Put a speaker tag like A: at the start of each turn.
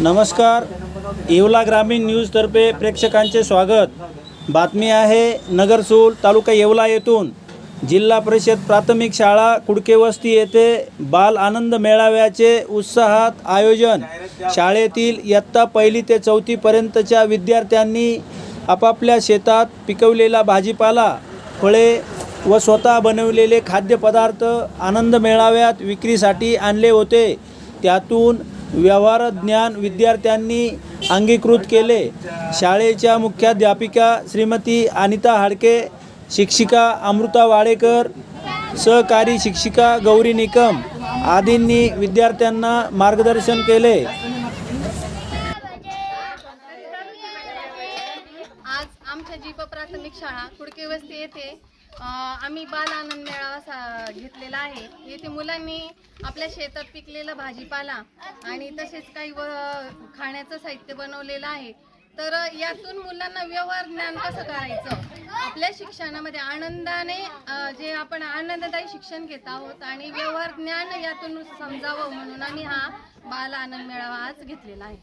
A: नमस्कार. येवला ग्रामीण न्यूजतर्फे प्रेक्षकांचे स्वागत. बातमी आहे नगरसूल तालुका येवला येथून. जिल्हा परिषद प्राथमिक शाळा कुडकेवस्ती येथे बाल आनंद मेळाव्याचे उत्साहात आयोजन. शाळेतील इयत्ता पहिली ते चौथीपर्यंतच्या विद्यार्थ्यांनी आपापल्या शेतात पिकवलेला भाजीपाला फळे व स्वतः बनवलेले खाद्यपदार्थ आनंद मेळाव्यात विक्रीसाठी आणले होते. त्यातून व्यवहार ज्ञान विद्यार्थ्यांनी अंगीकृत केले. शाळेच्या मुख्याध्यापिका श्रीमती अनिता हाडके शिक्षिका अमृता वाडेकर सहकारी शिक्षिका गौरी निकम आदींनी विद्यार्थ्यांना मार्गदर्शन केले.
B: आज आमच्या जीप प्राथमिक शाळा कुडके वस्ती येथे आम्ही बाल आनंद मेळावा सा घेतलेला आहे. येथे मुलांनी आपल्या शेतात पिकलेला भाजीपाला आणि तसेच काही व खाण्याचं साहित्य बनवलेलं आहे. तर यातून मुलांना व्यवहार ज्ञान कसं करायचं? आपल्या शिक्षणामध्ये आनंदाने जे आपण आनंददायी शिक्षण घेत आहोत आणि व्यवहार ज्ञान यातून समजावं म्हणून आम्ही हा बाल आनंद मेळावा आज घेतलेला आहे.